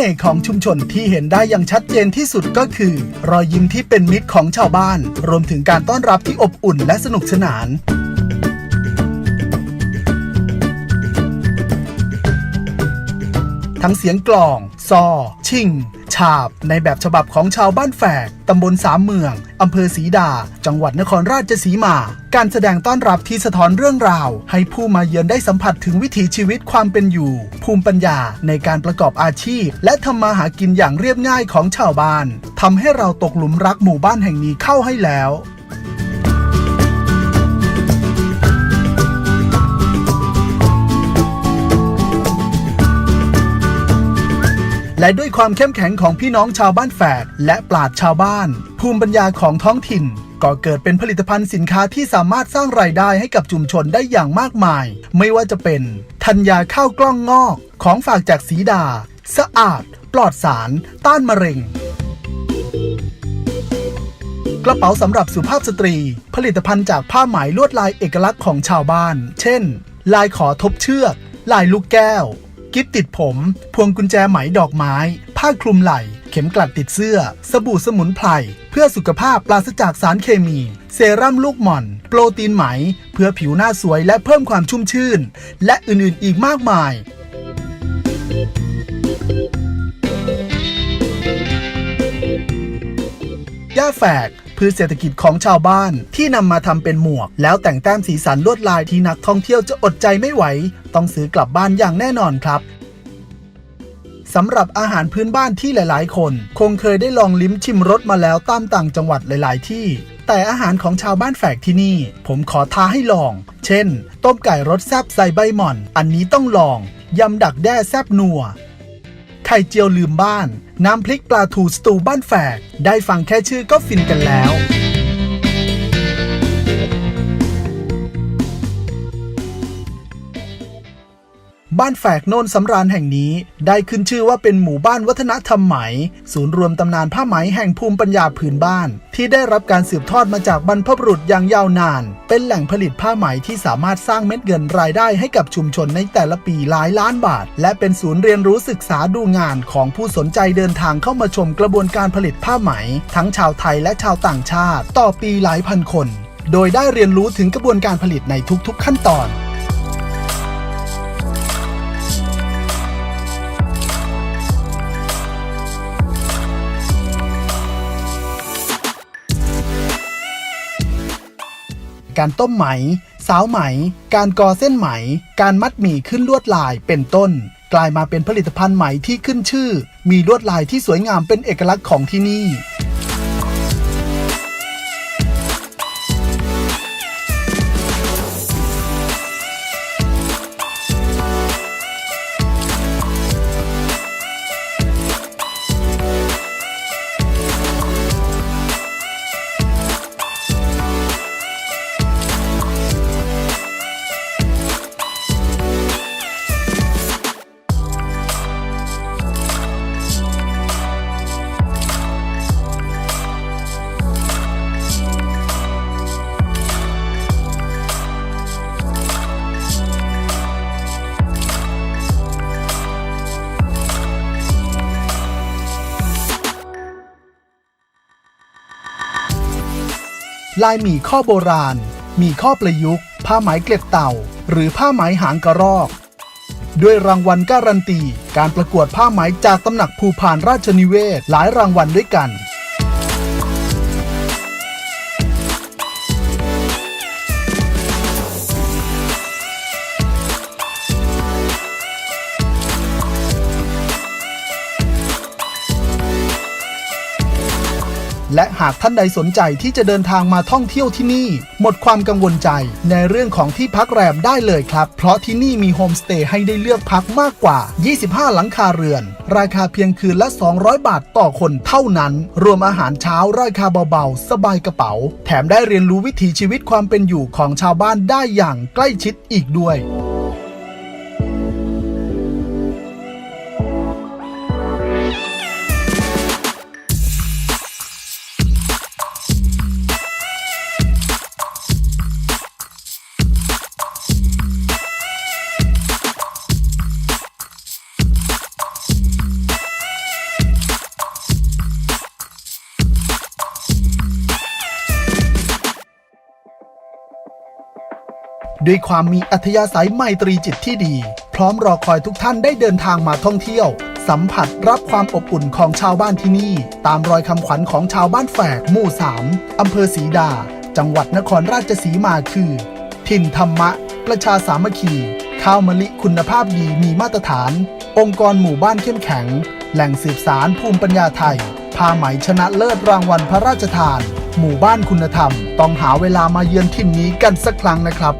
น่ห์ของชุมชนที่เห็นได้อย่างชัดเจนที่สุดก็คือ รอยยิ้มที่เป็นมิตรของชาวบ้าน รวมถึงการต้อนรับที่อบอุ่นและสนุกสนานทั้งเสียงกลอง ซอ ชิงาบ ในแบบฉบับของชาวบ้านแฝกตำบลสามเมืองอำเภอสีดา จังหวัดนครราชสีมา การแสดงต้อนรับที่สะท้อนเรื่องราว ให้ผู้มาเยือนได้สัมผัสถึงวิถีชีวิตความเป็นอยู่ ภูมิปัญญาในการประกอบอาชีพ และทำมาหากินอย่างเรียบง่ายของชาวบ้านทำให้เราตกหลุมรักหมู่บ้านแห่งนี้เข้าให้แล้ว และด้วยความเข้มแข็งของพี่น้องชาวบ้านแฝกและปราดชาวบ้าน ภูมิปัญญาของท้องถิ่นก็เกิดเป็นผลิตภัณฑ์สินค้าที่สามารถสร้างรายได้ให้กับชุมชนได้อย่างมากมาย ไม่ว่าจะเป็น ธัญญาข้าวกล้องงอก ของฝากจากสีดา สะอาด ปลอดสาร ต้านมะเร็ง กระเป๋าสำหรับสุภาพสตรี ผลิตภัณฑ์จากผ้าไหมลวดลายเอกลักษณ์ของชาวบ้าน เช่น ลายขอทบเชือก ลายลูกแก้ว กิ๊บติดผม พวงกุญแจไหมดอกไม้ ผ้าคลุมไหล่ เข็มกลัดติดเสื้อ สบู่สมุนไพร เพื่อสุขภาพปราศจากสารเคมี เซรั่มลูกหม่อน โปรตีนไหม เพื่อผิวหน้าสวยและเพิ่มความชุ่มชื่น และอื่นๆอีกมากมาย ย่าแฝก พืชเศรษฐกิจของชาวบ้าน ที่นำมาทำเป็นหมวก แล้วแต่งแต้มสีสันลวดลายที่นักท่องเที่ยวจะอดใจไม่ไหว ต้องซื้อกลับบ้านอย่างแน่นอนครับสำหรับอาหารพื้นบ้านที่หลาย ๆ คน คงเคยได้ลองลิ้มชิมรสมาแล้วตามต่างจังหวัดหลาย ๆ ที่ แต่อาหารของชาวบ้านแฝกที่นี่ ผมขอท้าให้ลอง เช่น ต้มไก่รสแซบใส่ใบหม่อน อันนี้ต้องลอง ยำดักแด้แซบนัว ไข่เจียวลืมบ้าน น้ำพริกปลาทูสตูบ้านแฝก ได้ฟังแค่ชื่อก็ฟินกันแล้ว บ้านแฝกโน่นสำราญแห่งนี้ได้ขึ้นชื่อว่าเป็นหมู่บ้านวัฒนธรรมไหม ศูนย์รวมตำนานผ้าไหมแห่งภูมิปัญญาพื้นบ้าน ที่ได้รับการสืบทอดมาจากบรรพบุรุษอย่างยาวนาน เป็นแหล่งผลิตผ้าไหมที่สามารถสร้างเม็ดเงินรายได้ให้กับชุมชนในแต่ละปีหลายล้านบาท และเป็นศูนย์เรียนรู้ศึกษาดูงานของผู้สนใจเดินทางเข้ามาชมกระบวนการผลิตผ้าไหม ทั้งชาวไทยและชาวต่างชาติ ต่อปีหลายพันคน โดยได้เรียนรู้ถึงกระบวนการผลิตในทุกๆ ขั้นตอน การต้มไหม สาวไหม การกอเส้นไหม การมัดหมี่ขึ้นลวดลายเป็นต้น กลายมาเป็นผลิตภัณฑ์ไหมที่ขึ้นชื่อ มีลวดลายที่สวยงามเป็นเอกลักษณ์ของที่นี่ ลายหมี่ข้อโบราณ มีข้อประยุกต์ ผ้าไหมเกล็ดเต่า หรือผ้าไหมหางกระรอก ด้วยรางวัลการันตี การประกวดผ้าไหมจากตำหนักภูพานราชนิเวศหลายรางวัลด้วยกัน และหากท่านใดสนใจที่จะเดินทางมาท่องเที่ยวที่นี่ หมดความกังวลใจในเรื่องของที่พักแรมได้เลยครับ เพราะที่นี่มีโฮมสเตย์ให้ได้เลือกพักมากกว่า 25 หลังคาเรือน ราคาเพียงคืนละ 200 บาทต่อคนเท่านั้น รวมอาหารเช้าราคาเบาๆ สบายกระเป๋า แถมได้เรียนรู้วิถีชีวิตความเป็นอยู่ของชาวบ้านได้อย่างใกล้ชิดอีกด้วย ด้วยความมีอัธยาศัยไมตรีจิตที่ดี พร้อมรอคอยทุกท่านได้เดินทางมาท่องเที่ยว สัมผัสรับความอบอุ่นของชาวบ้านที่นี่ ตามรอยคำขวัญของชาวบ้านแฝกหมู่ 3 อำเภอศรีดา จังหวัดนครราชสีมาคือ ถิ่นธรรมะ ประชาสามัคคี ข้าวมะลิคุณภาพดีมีมาตรฐาน องค์กรหมู่บ้านเข้มแข็ง แหล่งสืบสารภูมิปัญญาไทยผ้าไหมชนะเลิศรางวัลพระราชทาน หมู่บ้านคุณธรรม ต้องหาเวลามาเยือนถิ่นนี้กันสักครั้งนะครับ